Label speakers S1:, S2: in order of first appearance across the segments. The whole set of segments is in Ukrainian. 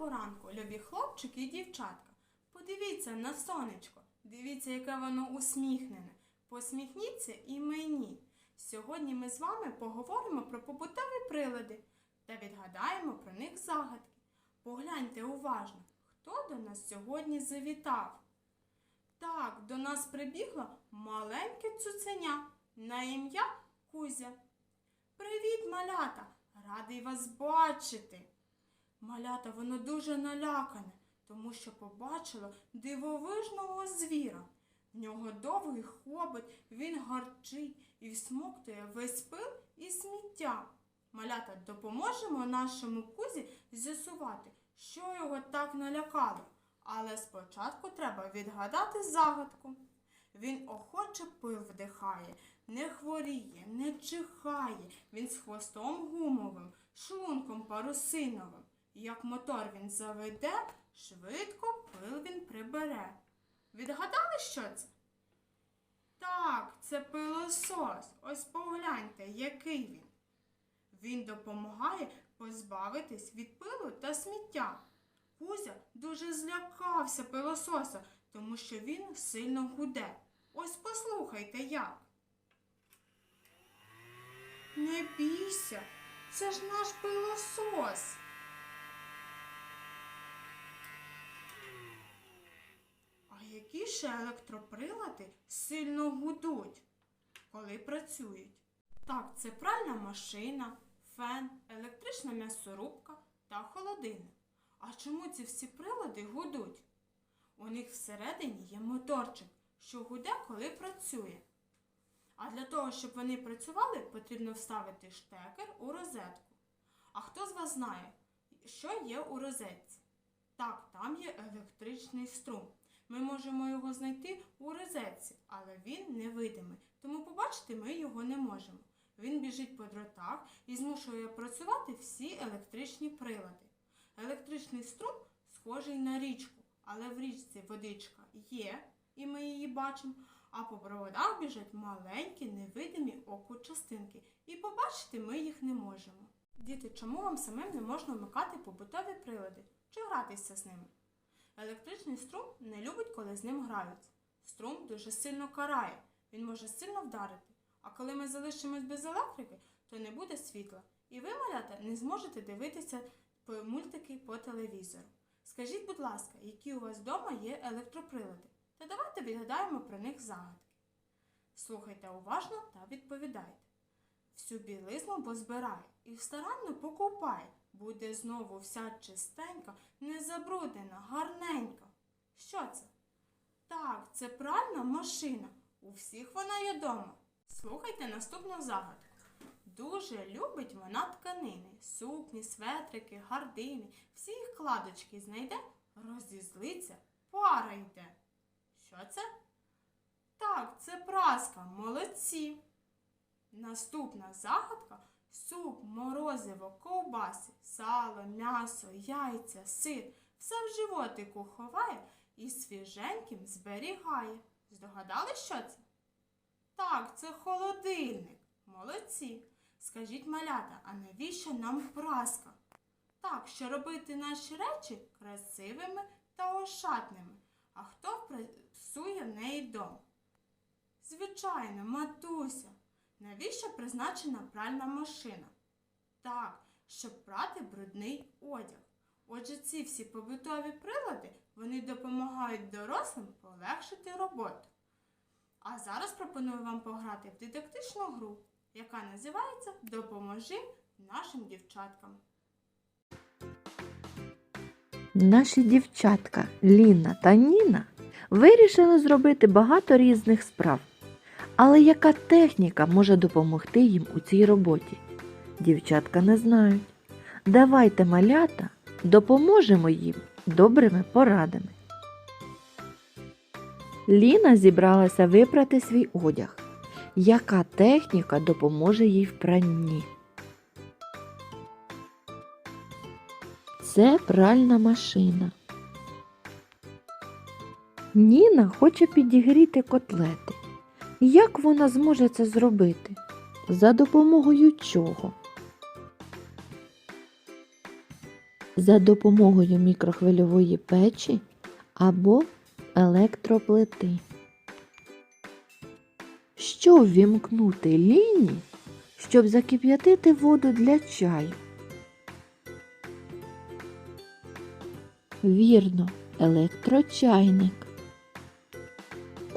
S1: Доброго ранку, любі хлопчики і дівчатка. Подивіться на сонечко. Дивіться, яке воно усміхнене. Посміхніться і мені. Сьогодні ми з вами поговоримо про побутові прилади та відгадаємо про них загадки. Погляньте уважно, хто до нас сьогодні завітав. Так, до нас прибігло маленьке цуценя на ім'я Кузя. Привіт, малята! Радий вас бачити. Малята, воно дуже налякане, тому що побачило дивовижного звіра. В нього довгий хобот, він гарчить і всмоктує весь пил і сміття. Малята, допоможемо нашому кузі з'ясувати, що його так налякало. Але спочатку треба відгадати загадку. Він охоче пил вдихає, не хворіє, не чихає. Він з хвостом гумовим, шлунком парусиновим. Як мотор він заведе, швидко пил він прибере. Відгадали, що це? Так, це пилосос. Ось погляньте, який він. Він допомагає позбавитись від пилу та сміття. Кузя дуже злякався пилососа, тому що він сильно гуде. Ось послухайте як. Не бійся, це ж наш пилосос. А які ще електроприлади сильно гудуть, коли працюють? Так, це пральна машина, фен, електрична м'ясорубка та холодильник. А чому ці всі прилади гудуть? У них всередині є моторчик, що гуде, коли працює. А для того, щоб вони працювали, потрібно вставити штекер у розетку. А хто з вас знає, що є у розетці? Так, там є електричний струм. Ми можемо його знайти у розетці, але він невидимий, тому побачити ми його не можемо. Він біжить по дротах і змушує працювати всі електричні прилади. Електричний струм схожий на річку, але в річці водичка є, і ми її бачимо, а по проводах біжать маленькі невидимі оку частинки, і побачити ми їх не можемо. Діти, чому вам самим не можна вмикати побутові прилади чи гратися з ними? Електричний струм не любить, коли з ним граються. Струм дуже сильно карає, він може сильно вдарити. А коли ми залишимось без електрики, то не буде світла. І ви, малята, не зможете дивитися мультики по телевізору. Скажіть, будь ласка, які у вас вдома є електроприлади? Та давайте відгадаємо про них загадки. Слухайте уважно та відповідайте. Всю білизну позбирає і старанно покупає. Буде знову вся чистенька, не забруднена, гарненька. Що це? Так, це пральна машина. У всіх вона є дома. Слухайте наступну загадку. Дуже любить вона тканини, сукні, светрики, гардини, всі їх кладочки знайде, розізлиться, пара йде. Що це? Так, це праска, молодці. Наступна загадка суп, морозиво, ковбаси, сало, м'ясо, яйця, сир. Все в животику ховає і свіженьким зберігає. Здогадали, що це? Так, це холодильник. Молодці. Скажіть, малята, а навіщо нам праска? Так, що робити наші речі красивими та ошатними. А хто прасує в неї дом? Звичайно, матуся. Навіщо призначена пральна машина? Так, щоб прати брудний одяг. Отже, ці всі побутові прилади вони допомагають дорослим полегшити роботу. А зараз пропоную вам пограти в дидактичну гру, яка називається Допоможи нашим дівчаткам.
S2: Наші дівчатка Ліна та Ніна вирішили зробити багато різних справ. Але яка техніка може допомогти їм у цій роботі? Дівчатка не знають. Давайте, малята, допоможемо їм добрими порадами. Ліна зібралася випрати свій одяг. Яка техніка допоможе їй в пранні? Це пральна машина. Ніна хоче підігріти котлети. Як вона зможе це зробити? За допомогою чого? за допомогою мікрохвильової печі або електроплити. Що ввімкнути ліні, щоб закип'ятити воду для чаю? Вірно, електрочайник.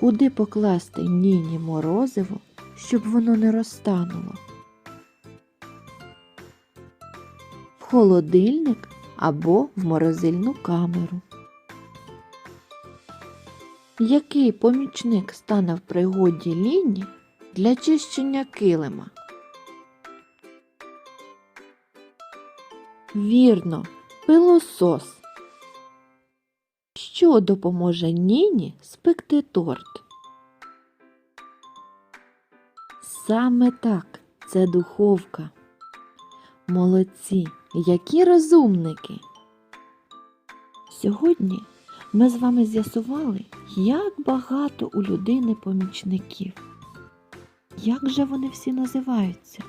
S2: Куди покласти ніні морозиво, щоб воно не розтануло? В холодильник або в морозильну камеру. Який помічник стане в пригоді ліні для чищення килима? Вірно, пилосос. Що допоможе Ніні спекти торт? Саме так, це духовка. Молодці, які розумники. Сьогодні ми з вами з'ясували, як багато у людини помічників. Як же вони всі називаються?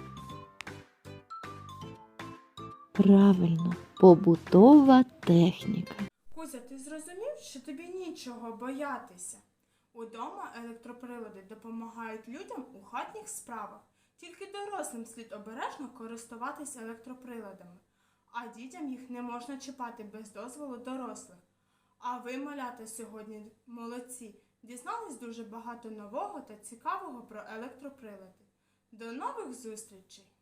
S2: Правильно, побутова техніка.
S1: Кузя, ти зрозумів, що тобі нічого боятися? Удома електроприлади допомагають людям у хатніх справах. Тільки дорослим слід обережно користуватися електроприладами, а дітям їх не можна чіпати без дозволу дорослих. А ви, малята, сьогодні молодці, дізнались дуже багато нового та цікавого про електроприлади. До нових зустрічей!